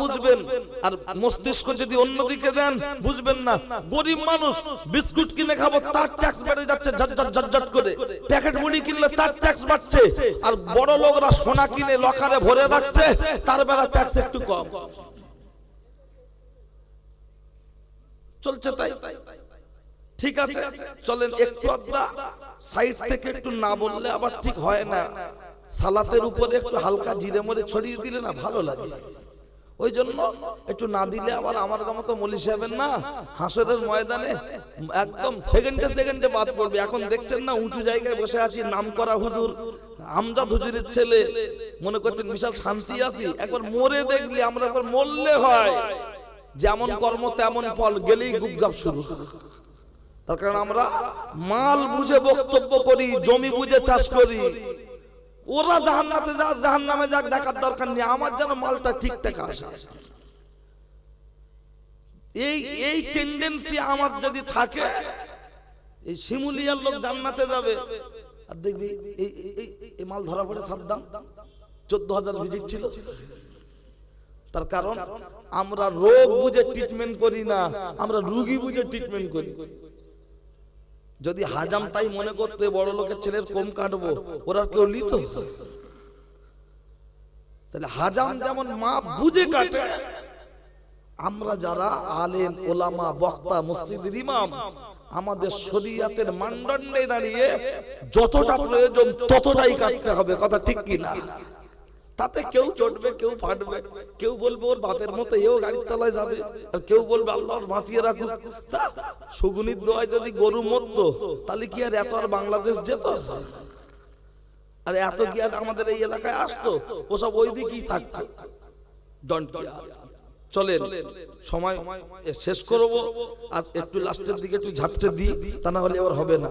বুঝবেন। আর মস্তিষ্ক যদি অন্যদিকে দেন, বুঝবেন না। গরিব মানুষ, বিস্কুট কিনে খাব, তার ট্যাক্স বেড়ে যাচ্ছে ঝটঝট ঝটঝট করে। প্যাকেট মুড়ি কিনলে তার ট্যাক্স বাড়ছে। আর বড় লোকরা সোনা কিনে লকারে ভরে রাখছে, তার বেলা ট্যাক্স একটু কম। চলছে তাই? ঠিক আছে, চলেন একটু আধা সাইড থেকে একটু না বললে আবার ঠিক হয় না। সালাতের উপরে একটু হালকা জিরে মরে ছড়িয়ে দিলে না ভালো লাগে। ওই জন্য একটু না দিলে আবার আমার মতো মলি সাহেবের না। হাসরের ময়দানে একদম সেকেন্ডে সেকেন্ডে বাদ পড়বে। এখন দেখছেন না, উঁচু জায়গায় বসে আছি নাম করা হুজুর, আমজাদ হুজুরের ছেলে। মনে করছেন বিশাল শান্তি আছি। একবার মরে দেখলি আমরা একবার মরলে হয়। যেমন কর্ম, তেমন ফল, গেলেই গুপগাপ শুরু। তার কারণ আমরা মাল বুঝে বক্তব্য করি, জমি বুঝে চাষ করি। ওরা জাহান্নাতে যা জাহান নামে যাক, দেখার দরকার নেই। আমার যেন মালটা ঠিকঠাক আসে। এই এই টেন্ডেন্সি আমার যদি থাকে, এই শিমুলিয়ার লোক জান্নাতে যাবে। আর দেখবি, এই এই মাল ধরা পড়ে সাদ্দাম চোদ্দ হাজার ভিজিট ছিল। তার কারণ, আমরা রোগ বুঝে ট্রিটমেন্ট করি না, আমরা রুগী বুঝে ট্রিটমেন্ট করি। যদি হাজাম তাই মনে করতে বড় লোকের ছেলের কম কাটবো ওরা কেউ লিত তাহলে হাজাম যেমন মা বুঝে কাটে আমরা যারা আলেম ওলামা বক্তা মসজিদের ইমাম আমাদের শরীয়তের মানদণ্ডে দাঁড়িয়ে যতটা প্রয়োজন ততটাই কাটতে হবে কথা ঠিক কি না তাতে কেউ চটবে কেউ ফাটবে। কেউ বলবে ওর বাপের মতো এও গাড়ির তলায় যাবে। আর কেউ বলবে আল্লাহর বাঁচিয়ে রাখুক। তা সুগুনির দোয়ায় যদি গরু মরতো, তাহলে কি আর এত আর বাংলাদেশ যেত? আর এত কি আর আমাদের এই এলাকায় আসতো? ওসব ওই দিকেই থাকতো ডন্ট চলেন সময় শেষ করব আজ একটু লাস্টের দিকে একটু ঝাপটে দিই তা না হলে এবার হবে না।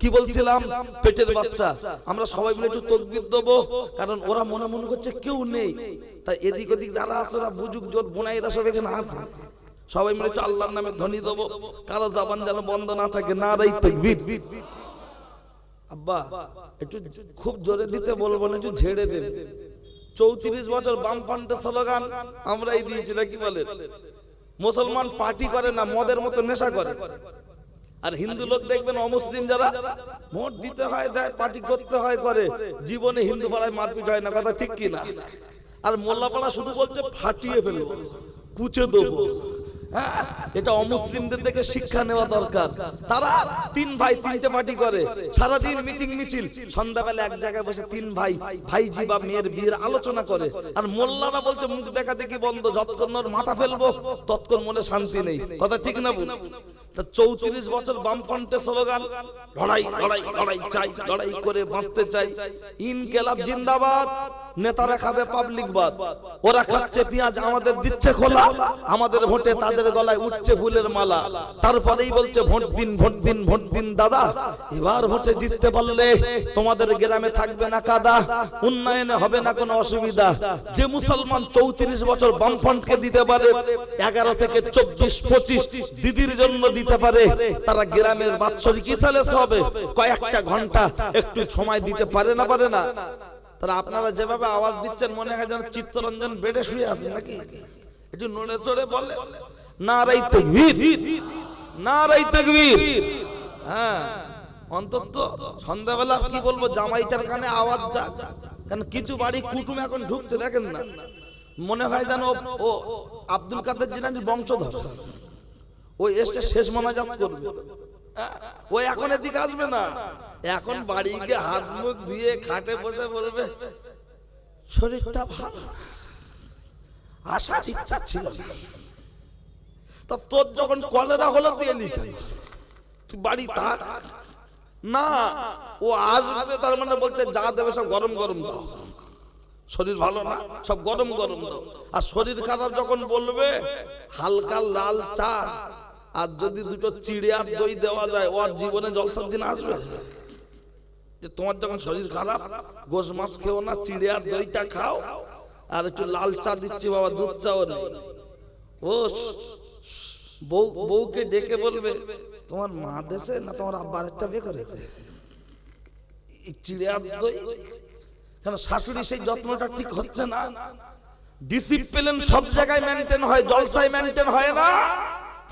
কি বলছিলাম? পেটের বাচ্চা। আমরা সবাই মিলে একটু তকবির দেবো কারণ ওরা মনে মনে করছে কেউ নেই। তাই এদিক ওদিক যারা আছে ওরা বুঝুক জোর বোনাইরা সব এখানে আছে। সবাই মিলে একটু আল্লাহর নামে ধ্বনি দেবো। কারও জাবান যেন বন্ধ না থাকে না রাই তকবির। আব্বা একটু খুব জোরে দিতে বলব না একটু ঝেড়ে দেবে। চৌত্রিশ বছর বামপান্তে স্লোগান আমরাই দিয়েছি, নাকি বলে? মুসলমান পার্টি করে না, মদের মতো নেশা করে। আর হিন্দু লোক দেখবেন, অমুসলিম যারা, ভোট দিতে হয়, দেয়, পার্টি করতে হয়, করে। জীবনে হিন্দু পাড়ায় মারপিট হয় না, কথা ঠিক কিনা? আর মোল্লাপাড়া শুধু বলছে, ফাটিয়ে ফেলব, কুচে দেবো। এটা অমুসলিমদের থেকে শিক্ষা নেওয়া দরকার। তারা তিন ভাই তিনটে পার্টি করে। সারাদিন মিটিং মিছিল। সন্ধ্যাবেলা এক জায়গায় বসে তিন ভাই, ভাইজি বা মেয়ের বিয়ের আলোচনা করে। আর মোল্লারা বলছে, মুখ দেখা দেখি বন্ধ, যতক্ষণ মাথা ফেলব তৎক্ষণ মনে শান্তি নেই। কথা ঠিক না বল চৌত্রিশ বছর স্লোগান, লড়াই লড়াই লড়াই চাই, লড়াই করে বাঁচতে চাই। ইনকেলাব জিন্দাবাদ, নেতারা খাবে ওরা খাচ্ছে পেঁয়াজ, আমাদের দিচ্ছে খোলা। আমাদের ভোটে তাদের গলায় উঠছে ফুলের মালা। তারপরেই বলছে, ভোট দিন ভোট দিন ভোট দিন, দাদা। এবার ভোটে জিততে পারলে তোমাদের গ্রামে থাকবে না কাদা। উন্নয়নে হবে না কোনো অসুবিধা। যে মুসলমান চৌত্রিশ বছর বামফ্রন্টকে দিতে পারে, এগারো থেকে চব্বিশ, পঁচিশ দিদির জন্য দিতে পারে, তারা গ্রামের বাৎসরিক ইসালেস হবে কয়েকটা ঘণ্টা একটু সময় দিতে পারে না পারে না। তারা আপনারা যেভাবে আওয়াজ দিচ্ছেন, মনে হয় যেন চিত্তরঞ্জন বেডে শুয়ে আছে নাকি? একটু নড়ে চড়ে বলে না রাই তকবীর না রাই তকবীর। হ্যাঁ অন্তত সন্ধ্যাবেলা কি বলব, জামাইটার কানে আওয়াজ যাক। কারণ কিছু বাড়ি কুটুম এখন ঢুকছে, দেখেন না। মনে হয় যেন ও- ও আব্দুল কাদের জিনানির বংশধর। ওই এসটা শেষ মোনাজাত করবে। ও এখন এদিকে আসবে না। এখন বাড়ি গিয়ে হাত মুখ ধুয়ে খাটে বসে বলবে, শরীরটা ভালো। আসার ইচ্ছা ছিল না। তা তোর যখন কলেরা হলো তুই এলি তুই বাড়ি থাক। না, ও আসবে তার মানে বলতে যা দেবে সব গরম গরম দাও। শরীর ভালো না, সব গরম গরম দাও। আর শরীর খারাপ যখন বলবে, হালকা লাল চা আর যদি দুটো চিড়ে আর দই দেওয়া যায় ওর জীবনে জলসার দিন আসবে? যে তোমার যখন শরীর খারাপ গোশ মাছ খেও না চিড়ে আর দইটা খাও আর একটু লাল চা দিচ্ছি বাবা দুধ চাও নেই ও বউ বউকে ডেকে বলবে তোমার মা দেশে না তোমার আব্বার একটা বিয়ে করেছে? এই চিড়ে আর দই? কেন শাশুড়ি সেই যত্নটা ঠিক হচ্ছে না? ডিসিপ্লিন সব জায়গায় মেনটেন হয় জলসায় মেনটেন হয় না।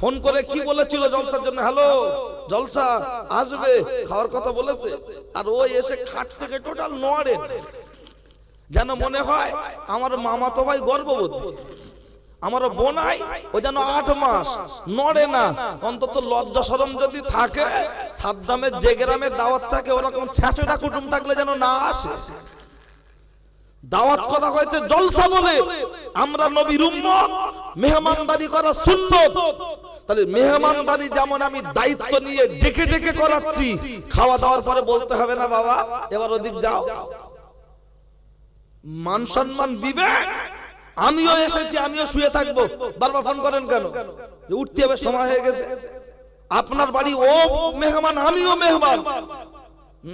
ফোন করে কি বলেছিল জলসার জন্য? হ্যালো, জলসা, আসবে, খাওয়ার কথা বলেছে। আর ও এসে খাট থেকে টোটাল নড়ে। যেন মনে হয় আমার মামা তো ভাই গর্ভবতী। আমার বোনাই ও যেন আট মাস নড়ে না। অন্তত লজ্জা সরম যদি থাকে সাদ্দামের যে গ্রামের দাওয়াত থাকে, ওরকম ছ্যাঁচড়া কুটুম থাকলে যেন না আসে। দাওয়াত করা হয়েছে জলসা বলে। আমরা নবীর উম্মত, মেহমানদারি করা সুন্নত। তাহলে মেহমান মেহমানদারি যেমন আমি দায়িত্ব নিয়ে ডেকে ডেকে করাচ্ছি, খাওয়া দাওয়ার পরে বলতে হবে না বাবা, এবার ওদিক যাও। মান সম্মান বিবেক। আমিও এসেছি, আমিও শুয়ে থাকব। বারবার ফোন করেন কেন? উঠতে হবে, সময় হয়ে গেছে। আপনার বাড়ি, ও মেহমান, আমিও মেহমান।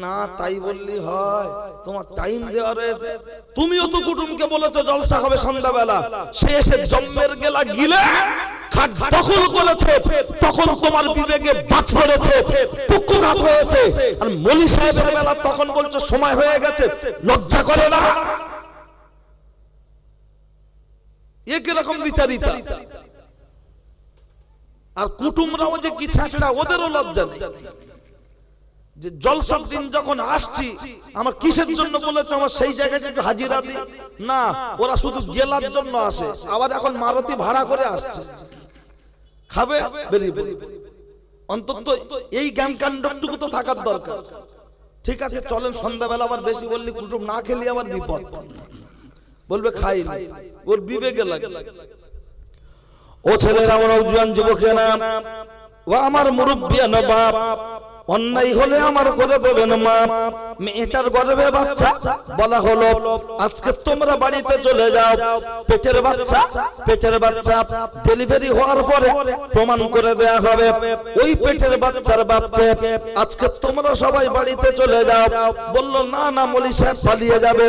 না, তাই বললি হয়, তোমার টাইম দেওয়া রয়েছে। তুমিও তো কুটুমকে বলেছ, জলসা হবে সন্ধ্যাবেলা। সে এসে জম্মের গেলা গিলে খাট দখল করেছে, তখন তোমার বিবেকে বাজ পড়েছে, পক্ষঘাত হয়েছে। আর মলি সাহেবের বেলা তখন বলছো, সময় হয়ে গেছে, লজ্জা করে না। এ কীরকম বিচারিতা? আর কুটুমরাও যে কি ছাঁচড়া ওদেরও লজ্জা নেই। যে দিন যখন আসছি, আমার কিসের জন্য বলেছে, আমার সেই জায়গাটা একটু হাজিরা দি না, ওরা শুধু গেলার জন্য আসে, আবার এখন মারুতি ভাড়া করে আসছে। খাবে, বেরিয়ে। অন্তত এই জ্ঞান কাণ্ডটুকু তো থাকার দরকার। ঠিক আছে, চলেন, সন্ধ্যাবেলা আবার বেশি বললি, কুটুম, না খেলি আবার বিপদ। বলবে, খাই ওর বিবেকে লাগে। ও ছেলেরা, আমার উজ্জ্বল যুবকেরা, ও আমার মুরব্বিয়ান বাপ অন্যায় হলে আমার করে দেবেন মা মেয়েটার গর্ভে বাচ্চা, বলা হলো, আজকে তোমরা বাড়িতে চলে যাও। পেটের বাচ্চা পেটের বাচ্চা ডেলিভারি হওয়ার পরে প্রমাণ করে দেয়া হবে। ওই পেটের বাচ্চার বাপকে আজকে তোমরা সবাই বাড়িতে চলে যাও। বলল, না না, মলি সাহেব, পালিয়ে যাবে।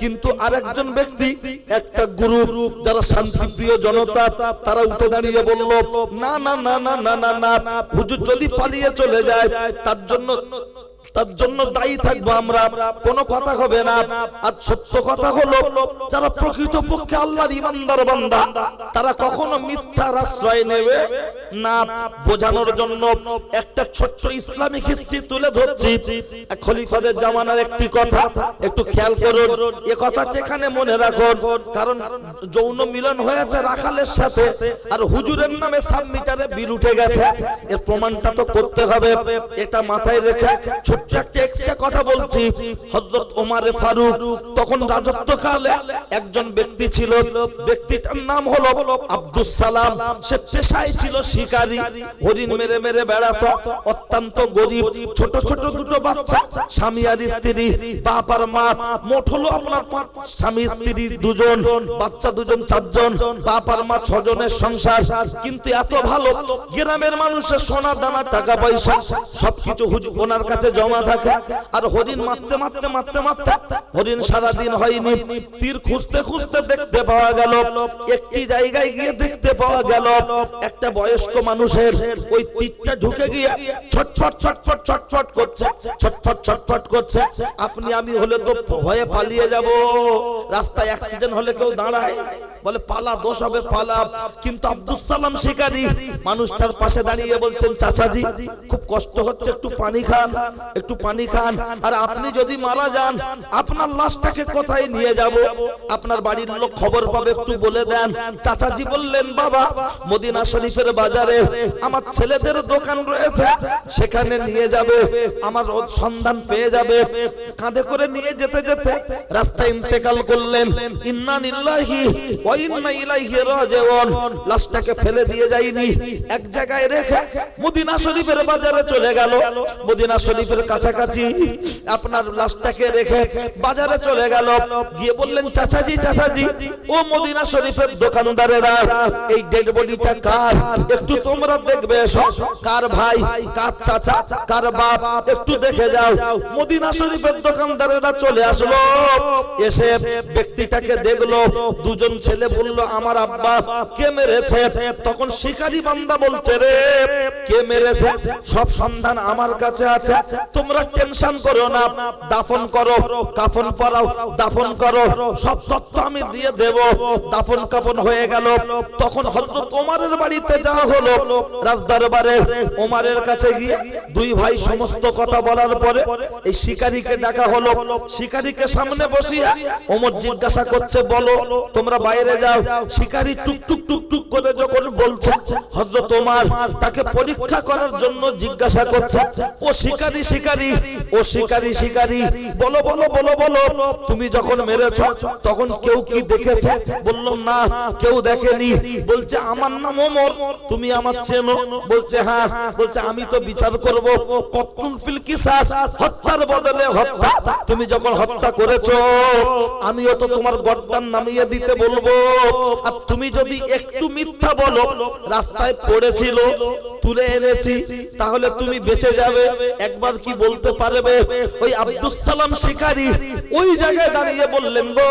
কিন্তু আরেকজন ব্যক্তি, একটা গুরু যারা শান্তিপ্রিয় জনতা, তারা উঠে দাঁড়িয়ে বলল, না না না না না না না, হুজুর যদি পালিয়ে চলে যায় তার জন্য তার জন্য দায়ী থাকব আমরা। কোনো কথা হবে না। আর সত্য কথা হলো, যারা প্রকৃত পক্ষে আল্লাহর ইমানদার বান্দা, তারা কখনো মিথ্যার আশ্রয় নেবে না। বোঝানোর জন্য একটা ছোট্ট ইসলামিক হিস্ট্রি তুলে ধরছি। খলিফাদের জামানার একটি কথা, একটু খেয়াল করুন। এ কথাটা এখানে মনে রাখুন, কারণ যৌন মিলন হয়েছে রাখালের সাথে, আর হুজুরের নামে সাব মিটারে বিল উঠে গেছে। এর প্রমাণটা তো করতে হবে। এটা মাথায় রেখে ছোট্ট কথা বলছি। ফারুক, তখন রাজত্বকালে একজন ব্যক্তি ছিল। ব্যক্তিটার নাম হলো সালাম। সে পেশায় ছিল শিকারী, হরিণ মেরে মেরে বেড়াতো, অত্যন্ত গরিব, ছোট ছোট দুটো বাচ্চা, স্বামী আর স্ত্রী, বাপ আর মা, মোট হলো আপনার স্বামী, স্ত্রী দুজন, বাচ্চা দুজন, চারজন, বাপ আর মা ছজনের সংসার। কিন্তু এত ভালো, গ্রামের মানুষের সোনা দানা, টাকা পয়সা, সবকিছু হুজুর ওনার কাছে জমা থাকে, আর হরিণ মারতে মারতে মারতে মারতে, হরিণ সারাদিন হয়নি। তীর খুঁজতে খুঁজতে দেখতে পাওয়া গেল, একটি জায়গায় গিয়ে দেখতে পাওয়া গেল, একটা বয়স্ক মানুষের ওই তীরটা ঢুকে গিয়ে ছটফট ছটফট ছটফট করছে, ছটফট ছটফট করছে। আপনি, আমি হলে তো ভয়ে পালিয়ে যাব। রাস্তায় অ্যাক্সিডেন্ট হলে কেউ দাঁড়ায়। বলে, পালা, দোষ হবে, পালা। কিন্তু আব্দুল সালাম শিকারী, মানুষটার পাশে দাঁড়িয়ে বলছেন, চাচাজি, খুব কষ্ট হচ্ছে, একটু পানি খান একটু পানি খান। আর আপনি যদি মারা যান, আপনার লাশটাকে কোথায় নিয়ে যাব? আপনার বাড়ির লোক খবর পাবে, একটু বলে দেন। চাচাজি বললেন, বাবা, মদিনা শরীফের বাজারে আমার ছেলেদের দোকান রয়েছে, সেখানে নিয়ে যাবে। আমার রোজ সন্ধান পেয়ে যাবে। কাঁধে করে নিয়ে যেতে যেতে রাস্তায় ইন্তেকাল করলেন। ইন্না নিল্লাহি ওয়া ইন্না ইলাইহি রাজিউন। লাশটাকে ফেলে দিয়ে যায়নি। এক জায়গায় রেখে মদিনা শরীফের বাজারে চলে গেল। মদিনা শরীফের কাছাকাছি আপনার লাশটাকে রেখে বাজারে চলে গেল। গিয়ে বললেন, চাচাজি চাচাজি, ও মদিনা শরীফের দোকানদারেরা, এই ডেড বডিটা কার? একটু তোমরা দেখবে কার ভাই, কার চাচা, কার বাপ? একটু দেখে যাও। মদিনা শরীফের দোকানদারেরা চলে আসলো। এসে ব্যক্তিটাকে দেখল। দুজন ছেলে বলল, আমার আব্বা, কে মেরেছে? তখন শিকারি বান্দা বলছে, রে, কে মেরেছে? সব সন্ধান আমার কাছে আছে। তোমরা টেনশন করো না, দাফন করো, কাফন পরাও, দাফন করো, সব তথ্য আমি দিয়ে দেব। দাফন কাফন হয়ে গেল। তখন হযরত ওমরের বাড়িতে যাওয়া হলো। রাজদরবারে ওমরের কাছে গিয়ে দুই ভাই সমস্ত কথা বলার পরে এই শিকারীকে ডাকা হলো। শিকারীকে সামনে বসিয়ে ওমর জিজ্ঞাসা করছে, বলো, তোমরা বাইরে যাও। শিকারী টুক টুক টুক টুক করে যখন বলছে, হযরত ওমর তাকে পরীক্ষা করার জন্য জিজ্ঞাসা করছে, ও শিকারী শিকারী ও শিকারী। শিকারী বলো বলো বলো বলো। তুমি যখন মেরেছ, তখন কেউ কি দেখেছে? বললাম, না, কেউ দেখেনি। বলছে, আমার নাম ওমর, তুমি আমার চেনো। বলছে হ্যাঁ। বলছে, আমি তো বিচার করব। কতুল ফিল কিসাস হত্যার বদলে হত্যা। তুমি যখন হত্যা করেছ, আমিও তো তোমার গর্দান নামিয়ে দিতে বলব। আর তুমি যদি একটু মিথ্যা বলো, রাস্তায় পড়েছিল, তুলে এনেছি, তাহলে তুমি বেঁচে যাবে। একবার কি বলতে পারবে? ওই আব্দুস সালাম শিকারী ওই জায়গায় দাঁড়িয়ে বললেন, গো,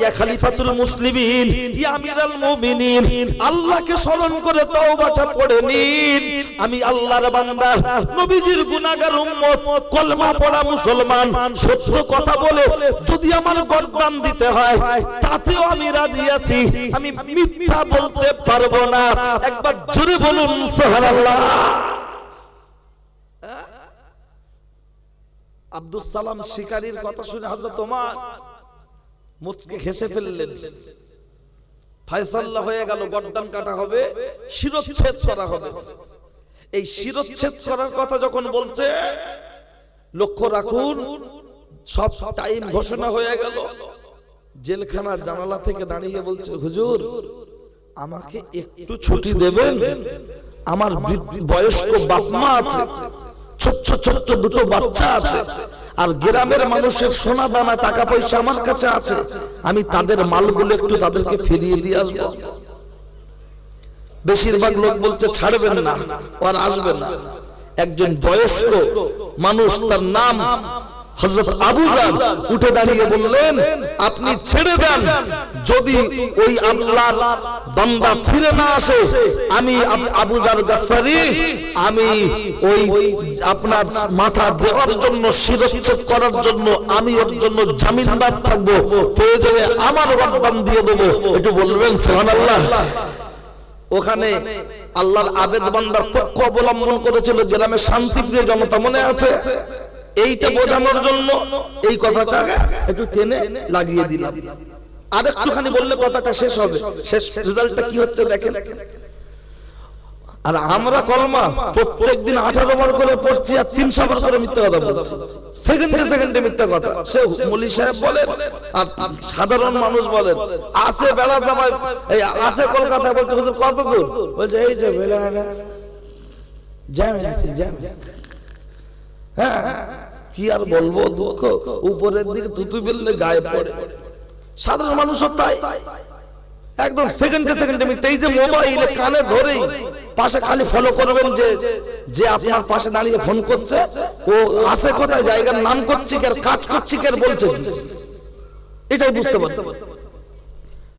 ইয়া খলিফাতুল মুসলিমিন, ইয়া আমিরাল মুমিনিন, আল্লাহকে স্মরণ করে তওবাটা পড়ে নিন। আমি আল্লাহর বান্দা, নবীজির গুনাহগার উম্মত, কলমা পড়া মুসলমান, সত্য কথা বলে যদি আমার গর্দান দিতে হয়, তাতেও আমি রাজি আছি। আমি মিথ্যা বলতে পারব না। একবার জোরে বলুন, সুবহানাল্লাহ। আব্দুল সালাম শিকারীর কথা শুনে হযরত ওমর মুচকে হেসে ফেললেন। ফায়সাল্লাহ হয়ে গেল, গর্দান কাটা হবে, শিরচ্ছেদ করা হবে। এই শিরচ্ছেদ করার কথা যখন বলছে, লক্ষ্য রাখুন, সব টাইম ঘোষণা হয়ে গেল। জেলখানার জানালা থেকে দাঁড়িয়ে বলছে, হুজুর, আমাকে একটু ছুটি দেবেন? আমার বয়স্ক বাপমা আছে। ছোট্ট ছোট্ট দুটো বাচ্চা আছে। আর গ্রামের মানুষের সোনা দানা, টাকা পয়সা আমার কাছে আছে। আমি তাদের মালগুলো একটু তাদেরকে ফিরিয়ে দিয়ে আসব। বেশিরভাগ লোক বলছে, ছাড়বেন না। আর আসবে না। একজন বয়স্ক মানুষ, তার নাম হযরত আবু জার উঠে দাঁড়িয়ে বললেন, আপনি ছেড়ে দেন। যদি ওই আল্লাহর বান্দা ফিরে না আসে, আমি আবু জার গাফফারি, আমি ওই আপনার মাথা দেওয়ার জন্য, শিরচ্ছেদ করার জন্য, আমি ওর জন্য জামিনদার থাকব, প্রয়োজনে আমার গর্দান দিয়ে দেবো। একটু বলবেন, সুবহানাল্লাহ। ওখানে আল্লাহর আবেদ বান্দার পক্ষ অবলম্বন করেছিল গ্রামের শান্তিপ্রিয় জনতা মনে আছে। এইটা বোঝানোর জন্য এই কথাটা একটু টেনে লাগিয়ে দিলাম। আর একটুখানি বললে কথাটা শেষ হবে। শেষ রেজাল্টটা কি হচ্ছে দেখেন? আর আমরা কলমা প্রত্যেক দিন আঠারো বার করে পড়ছি আর তিনশো বার করে মিথ্যা কথা বলছি। সেকেন্ডে সেকেন্ডে মিথ্যা কথা। সে মলি সাহেব বলেন আর সাধারণ মানুষ বলেন, আছে বেলা জামাই, এই আছে কলকাতায়। বলছে কত দূর বলছে, এই যে বেলাটা জ্যামে আছে, জ্যামে হ্যাঁ কি আর বলব দুঃখ? উপরের দিকে তুতু বেললে গায়ে পড়ে। সাধারণ মানুষও তাই। একদম সেকেন্ডে সেকেন্ডে এই যে মোবাইলে কানে ধরেই পাশে খালি ফলো করবেন যে যে আপনার পাশে দাঁড়িয়ে ফোন করছে, ও আসে কোথায়, জায়গার নাম করছি আর কাজ করছি আর বলছে এটাই বুঝতে পারতে